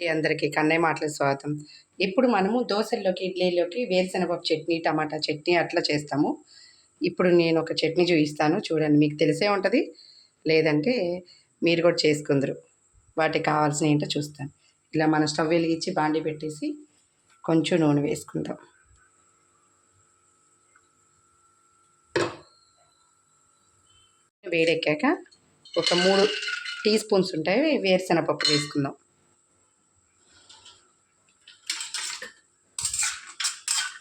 అందరికీ కన్నయ్య మాటల స్వాగతం. ఇప్పుడు మనము దోశల్లోకి ఇడ్లీలోకి వేరుశెనగపప్పు చట్నీ టమాటా చట్నీ అట్లా చేస్తాము. ఇప్పుడు నేను ఒక చట్నీ చూపిస్తాను. చూడండి మీకు తెలిసే ఉంటుంది. లేదంటే మీరు కూడా చేసుకుందరు. వాటికి కావాల్సిన ఏంటో చూస్తాను. ఇలా మన స్టవ్ వెలిగించి బాండి పెట్టేసి కొంచెం నూనె వేసుకుందాం. వేడెక్కాక ఒక మూడు టీ స్పూన్స్ ఉంటాయి వేరుశెనగపప్పు వేసుకుందాం.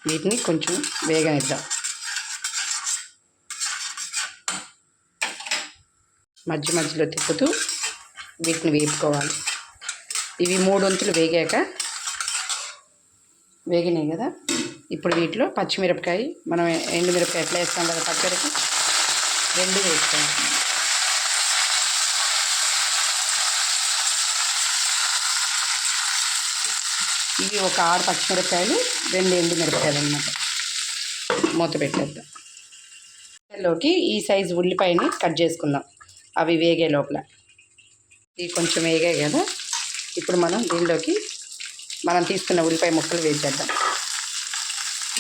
వీటిని కొంచెం వేగనిద్దాం. మధ్య మధ్యలో తిప్పుతూ వీటిని వేపుకోవాలి. ఇవి మూడు వంతులు వేగాక వేగినాయి కదా? ఇప్పుడు వీటిలో పచ్చిమిరపకాయ మనం ఎండుమిరపకాయ ఎట్లా వేస్తాం కదా పచ్చడికి? రెండు వేసుకోవాలి. ఇవి ఒక ఆరు పచ్చిమిరపకాయలు రెండు ఎండు మిరపకాయలు అనమాట మూత పెట్టేద్దాం. లోకి ఈ సైజు ఉల్లిపాయని కట్ చేసుకుందాం. అవి వేగే లోపల. ఇవి కొంచెం వేగాయి కదా. ఇప్పుడు మనం దీనిలోకి మనం తీసుకున్న ఉల్లిపాయ ముక్కలు వేసేద్దాం.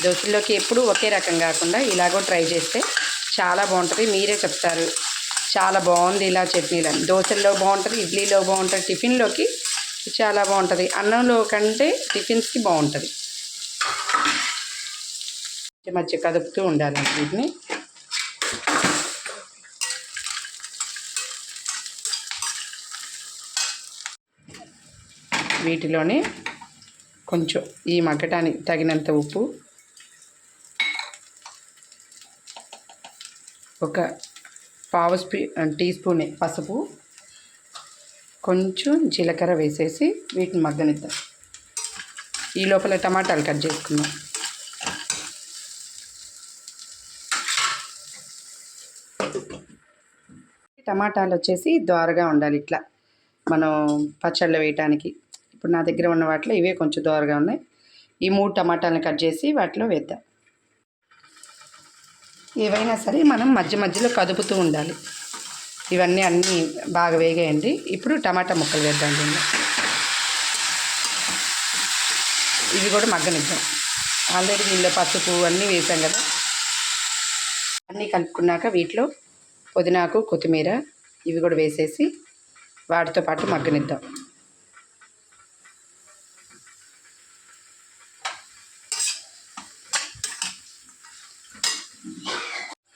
దోశల్లోకి ఎప్పుడు ఒకే రకం కాకుండా ఇలాగో ట్రై చేస్తే చాలా బాగుంటుంది. మీరే చెప్తారు. చాలా బాగుంది ఇలా చట్నీలు దోశల్లో బాగుంటుంది ఇడ్లీలో బాగుంటుంది. టిఫిన్లోకి చాలా బాగుంటుంది. అన్నంలో కంటే టిఫిన్స్కి బాగుంటుంది. మధ్య మధ్య కదుపుతూ ఉండాలి వీటిని. వీటిలోనే కొంచెం ఈ మగ్గటానికి తగినంత ఉప్పు ఒక పావు స్పీ టీ స్పూన్ పసుపు కొంచెం జీలకర్ర వేసేసి వీటిని మగ్గనిద్దాం. ఈ లోపల టమాటాలు కట్ చేసుకుందాం. టమాటాలు వచ్చేసి దోరగా ఉండాలి ఇట్లా. మనం పచ్చళ్ళు వేయటానికి. ఇప్పుడు నా దగ్గర ఉన్న వాటిలో ఇవే కొంచెం దోరగా ఉన్నాయి. ఈ మూడు టమాటాలను కట్ చేసి వాటిలో వేద్దాం. ఏవైనా సరే మనం మధ్య మధ్యలో కదుపుతూ ఉండాలి. ఇవన్నీ అన్నీ బాగా వేగేయండి. ఇప్పుడు టమాటా ముక్కలు వేద్దాం దీన్ని. ఇవి కూడా మగ్గనిద్దాం. ఆల్రెడీ దీనిలో పసుపు అన్నీ వేసాం కదా. అన్నీ కలుపుకున్నాక వీటిలో పుదీనాకు కొత్తిమీర ఇవి కూడా వేసేసి వాటితో పాటు మగ్గనిద్దాం.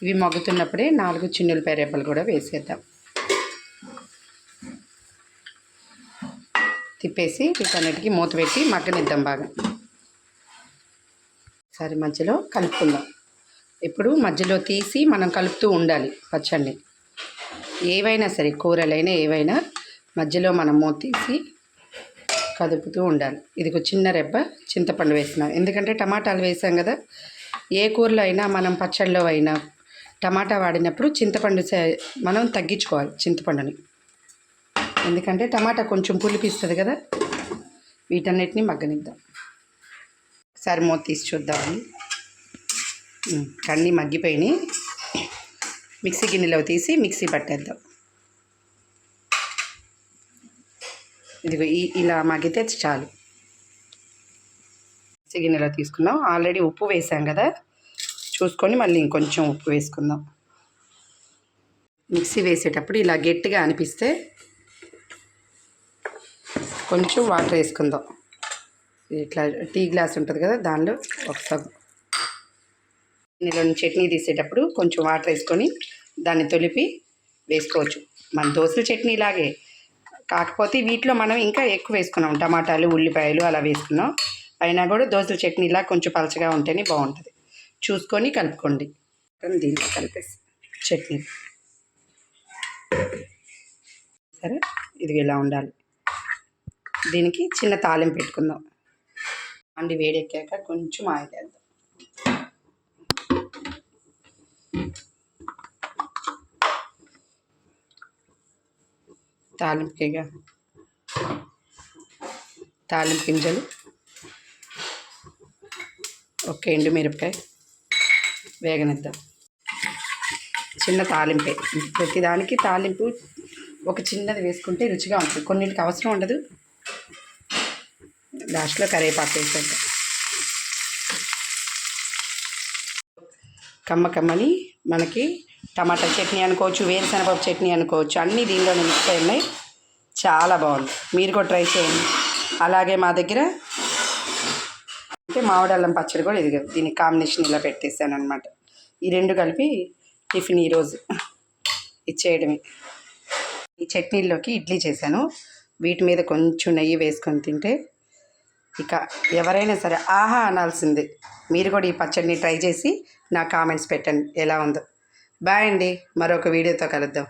ఇవి మగ్గుతున్నప్పుడే నాలుగు చిన్నులపాయ రెబ్బలు కూడా వేసేద్దాం. తిప్పేసి వీటన్నిటికీ మూత పెట్టి మగ్గనిద్దాం బాగా. సరే మధ్యలో కలుపుకుందాం. ఇప్పుడు మధ్యలో తీసి మనం కలుపుతూ ఉండాలి పచ్చడిని. ఏవైనా సరే కూరలైనా ఏవైనా మధ్యలో మనం మూత తీసి కదుపుతూ ఉండాలి. ఇది ఒక చిన్న రెబ్బ చింతపండు వేసినాం ఎందుకంటే టమాటాలు వేసాం కదా ఏ కూరలో అయినా మనం పచ్చళ్ళలో అయినా టమాటా వాడినప్పుడు చింతపండు మనం తగ్గించుకోవాలి చింతపండుని. ఎందుకంటే టమాటా కొంచెం పులిపిస్తుంది కదా వీటన్నిటిని మగ్గనిద్దాం. ఒకసారి మూత తీసి చూద్దామని కన్నీ మగ్గిపోయినాయి. మిక్సీ గిన్నెలో తీసి మిక్సీ పట్టేద్దాం. ఇదిగో ఇలా మగ్గితే చాలు. మిక్సీ గిన్నెలో తీసుకున్నాం. ఆల్రెడీ ఉప్పు వేసాం కదా. చూసుకొని మళ్ళీ ఇంకొంచెం ఉప్పు వేసుకుందాం. మిక్సీ వేసేటప్పుడు ఇలా గట్టిగా అనిపిస్తే కొంచెం వాటర్ వేసుకుందాం. ఇట్లా టీ గ్లాస్ ఉంటుంది కదా దానిలో ఒక సగం. చట్నీ తీసేటప్పుడు కొంచెం వాటర్ వేసుకొని దాన్ని తొలిపి వేసుకోవచ్చు. మన దోశల చట్నీ లాగే. కాకపోతే వీటిలో మనం ఇంకా ఎక్కువ వేసుకున్నాం. టమాటాలు ఉల్లిపాయలు అలా వేసుకున్నాం. అయినా కూడా దోశల చట్నీలా కొంచెం పలచగా ఉంటేనే బాగుంటుంది. చూసుకొని కలుపుకోండి. దీంట్లో కలిపేసి చట్నీ. సరే ఇది ఇలా ఉండాలి. దీనికి చిన్న తాలింపు పెట్టుకుందాం. అండి వేడెక్కాక కొంచెం ఆయిల్ వేద్దాం. తాలింపుకిగా తాలింపు గింజలు. ఒక ఎండు మిరపకాయ. వేగనిద్దాం. చిన్న తాలింపే. ప్రతిదానికి తాలింపు ఒక చిన్నది వేసుకుంటే రుచిగా ఉంటుంది. కొన్నిటికి అవసరం ఉండదు. లాస్ట్లో కరివేపాకు వేసాక. కమ్మ కమ్మని మనకి టమాటా చట్నీ అనుకోవచ్చు వేరుశనగపప్పు చట్నీ అనుకోవచ్చు అన్నీ దీనిలోనే మిక్స్ అయి ఉన్నాయి. చాలా బాగుంది. మీరు కూడా ట్రై చేయండి. అలాగే మా దగ్గర అంటే మామిడి అల్లం పచ్చడి కూడా ఇది దీనికి కాంబినేషన్ ఇలా పెట్టేసాను అనమాట ఈ రెండు కలిపి టిఫిన్ ఈరోజు ఇచ్చేయడమే. ఈ చట్నీల్లోకి ఇడ్లీ చేశాను. వీటి మీద కొంచెం నెయ్యి వేసుకొని తింటే ఇక ఎవరైనా సరే ఆహా అనాల్సిందే. మీరు కూడా ఈ పచ్చడిని ట్రై చేసి నా కామెంట్స్ పెట్టండి. ఎలా ఉందో. బాయ్ అండి. మరొక వీడియోతో కలుద్దాం.